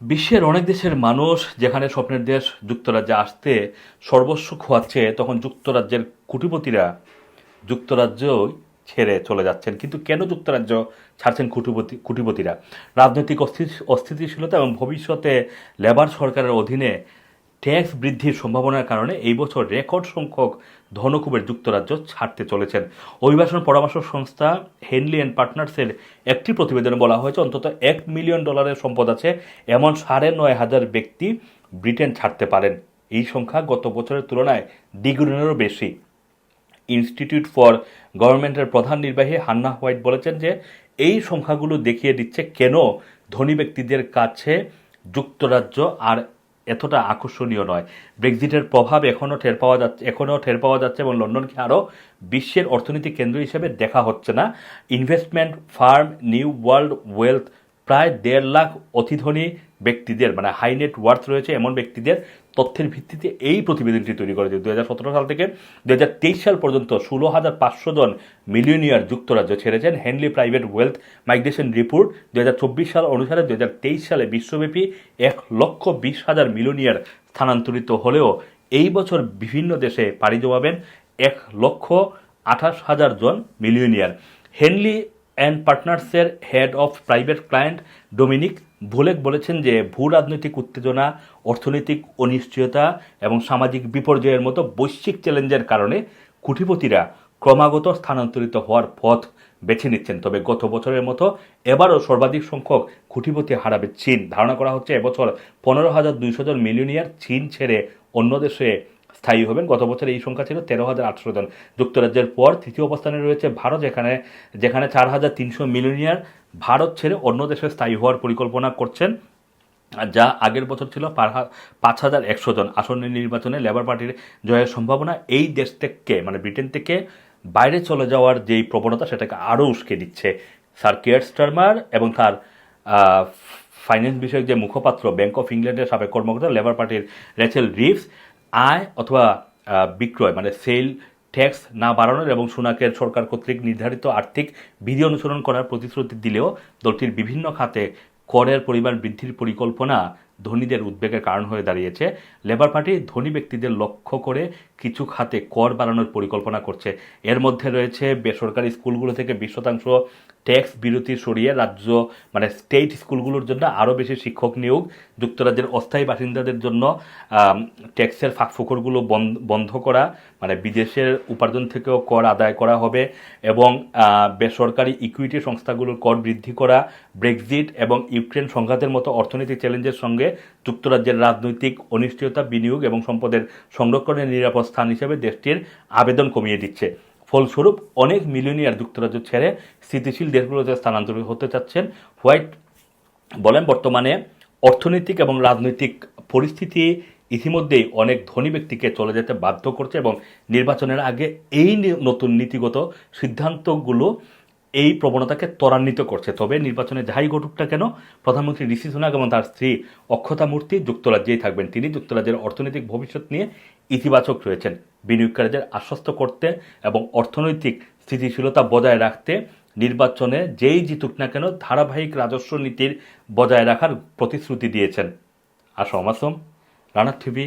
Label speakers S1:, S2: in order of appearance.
S1: বিশ্বের অনেক দেশের মানুষ যেখানে স্বপ্নের দেশ যুক্তরাজ্যে আসতে সর্বস্ব খোয়াচ্ছে, তখন যুক্তরাজ্যের কুটিপতিরা যুক্তরাজ্য ছেড়ে চলে যাচ্ছেন। কিন্তু কেন যুক্তরাজ্য ছাড়ছেন কুটিপতি, কুটিপতিরা? রাজনৈতিক অস্থিতিশীলতা এবং ভবিষ্যতে লেবার সরকারের অধীনে ট্যাক্স বৃদ্ধির সম্ভাবনার কারণে এই বছর রেকর্ড সংখ্যক ধনকুবের যুক্তরাজ্য ছাড়তে চলেছেন। অভিবাসন পরামর্শ সংস্থা হেনলি অ্যান্ড পার্টনার্সের একটি প্রতিবেদনে বলা হয়েছে, অন্তত এক মিলিয়ন ডলারের সম্পদ আছে, এমন সাড়ে নয় হাজার ব্যক্তি ব্রিটেন ছাড়তে পারেন। এই সংখ্যা গত বছরের তুলনায় দ্বিগুণেরও বেশি। ইনস্টিটিউট ফর গভর্নমেন্টের প্রধান নির্বাহী হান্না হোয়াইট বলেছেন যে, এই সংখ্যাগুলো দেখিয়ে দিচ্ছে কেন ধনী ব্যক্তিদের কাছে যুক্তরাজ্য আর এতটা আকর্ষণীয় নয়। ব্রেক্সিটের প্রভাব এখনও ঠের পাওয়া যাচ্ছে এখনও ঠের পাওয়া যাচ্ছে এবং লন্ডনকে আরও বিশ্বের অর্থনৈতিক কেন্দ্র হিসেবে দেখা হচ্ছে না। Investment firm New World Wealth প্রায় দেড় লাখ অতিধনী ব্যক্তিদের মানে হাই নেট ওয়ার্থ রয়েছে এমন ব্যক্তিদের তথ্যের ভিত্তিতে এই প্রতিবেদনটি তৈরি করেছে। দু হাজার সতেরো সাল থেকে দু হাজার তেইশ সাল পর্যন্ত ষোলো হাজার পাঁচশো জন মিলিয়নিয়ার যুক্তরাজ্য ছেড়েছেন। Henley private wealth migration report দু হাজার চব্বিশ সাল অনুসারে দু হাজার তেইশ সালে বিশ্বব্যাপী এক লক্ষ বিশ হাজার মিলিয়নিয়ার স্থানান্তরিত হলেও এই বছর বিভিন্ন দেশে পাড়ি জমাবেন এক লক্ষ আঠাশ হাজার জন millionaire Henley and পার্টনার্সের head of private client Dominic Volek বলেছেন যে ভূ রাজনৈতিক উত্তেজনা, অর্থনৈতিক অনিশ্চয়তা এবং সামাজিক বিপর্যয়ের মতো বৈশ্বিক চ্যালেঞ্জের কারণে কুটিপতিরা ক্রমাগত স্থানান্তরিত হওয়ার পথ বেছে নিচ্ছেন। তবে গত বছরের মতো এবারও সর্বাধিক সংখ্যক কুটিপতি হারাবে চীন। ধারণা করা হচ্ছে এবছর পনেরো হাজার দুইশো জন মিলিয়নিয়ার চীন ছেড়ে অন্য দেশে স্থায়ী হবেন। গত বছর এই সংখ্যা ছিল তেরো হাজার আটশো জন। যুক্তরাজ্যের পর তৃতীয় অবস্থানে রয়েছে ভারত, যেখানে যেখানে চার হাজার তিনশো মিলিয়নিয়ার ভারত ছেড়ে অন্য দেশে স্থায়ী হওয়ার পরিকল্পনা করছেন, যা আগের বছর ছিল পাঁচ হাজার একশো জন। আসন্ন নির্বাচনে লেবার পার্টির জয়ের সম্ভাবনা এই দেশ থেকে মানে ব্রিটেন থেকে বাইরে চলে যাওয়ার যেই প্রবণতা, সেটাকে আরও উস্কে দিচ্ছে। স্যার কেয়ার স্টারমার এবং তার ফাইন্যান্স বিষয়ক যে মুখপাত্র, ব্যাংক অফ ইংল্যান্ডের সাবেক কর্মকর্তা, লেবার পার্টির রেচেল রিভস আয় অথবা বিক্রয় মানে সেল ট্যাক্স না বাড়ানোর এবং সুনাকের সরকার কর্তৃক নির্ধারিত আর্থিক বিধি অনুসরণ করার প্রতিশ্রুতি দিলেও দলটির বিভিন্ন খাতে করের পরিমাণ বৃদ্ধির পরিকল্পনা ধনীদের উদ্বেগের কারণ হয়ে দাঁড়িয়েছে। লেবার পার্টি ধনী ব্যক্তিদের লক্ষ্য করে কিছু খাতে কর বাড়ানোর পরিকল্পনা করছে। এর মধ্যে রয়েছে বেসরকারি স্কুলগুলো থেকে বিশ শতাংশ ট্যাক্স বিরতি সরিয়ে রাজ্য মানে স্টেট স্কুলগুলোর জন্য আরও বেশি শিক্ষক নিয়োগ। যুক্তরাজ্যের অস্থায়ী বাসিন্দাদের জন্য ট্যাক্সের ফাঁকফোকরগুলো বন্ধ করা মানে বিদেশের উপার্জন থেকেও কর আদায় করা হবে এবং বেসরকারি ইকুইটি সংস্থাগুলোর কর বৃদ্ধি করা ব্রেক্সিট এবং ইউক্রেন সংঘাতের মতো অর্থনৈতিক চ্যালেঞ্জের সঙ্গে যুক্তরাজ্যের রাজনৈতিক অনিশ্চয়তা, বিনিয়োগ এবং সম্পদের সংরক্ষণের নিরাপদ স্থান হিসেবে দেশটির আবেদন কমিয়ে দিচ্ছে। ফলস্বরূপ, অনেক মিলিয়নিয়ার যুক্তরাজ্য ছেড়ে স্থিতিশীল দেশগুলোতে স্থানান্তরিত হতে চাচ্ছেন হোয়াইট বলেন, বর্তমানে অর্থনৈতিক এবং রাজনৈতিক পরিস্থিতি ইতিমধ্যেই অনেক ধনী ব্যক্তিকে চলে যেতে বাধ্য করছে এবং নির্বাচনের আগে এই নতুন নীতিগত সিদ্ধান্তগুলো এই প্রবণতাকে ত্বরান্বিত করছে। তবে নির্বাচনে যাই ঘটুক না কেন, প্রধানমন্ত্রী ঋষি সুনাক এবং তার স্ত্রী অক্ষতা মূর্তি যুক্তরাজ্যেই থাকবেন। তিনি যুক্তরাজ্যের অর্থনৈতিক ভবিষ্যৎ নিয়ে ইতিবাচক রয়েছেন। বিনিয়োগকারীদের আশ্বস্ত করতে এবং অর্থনৈতিক স্থিতিশীলতা বজায় রাখতে নির্বাচনে যেই জিতুক না কেন ধারাবাহিক রাজস্ব নীতির বজায় রাখার প্রতিশ্রুতি দিয়েছেন। আসম আসম রানা টিভি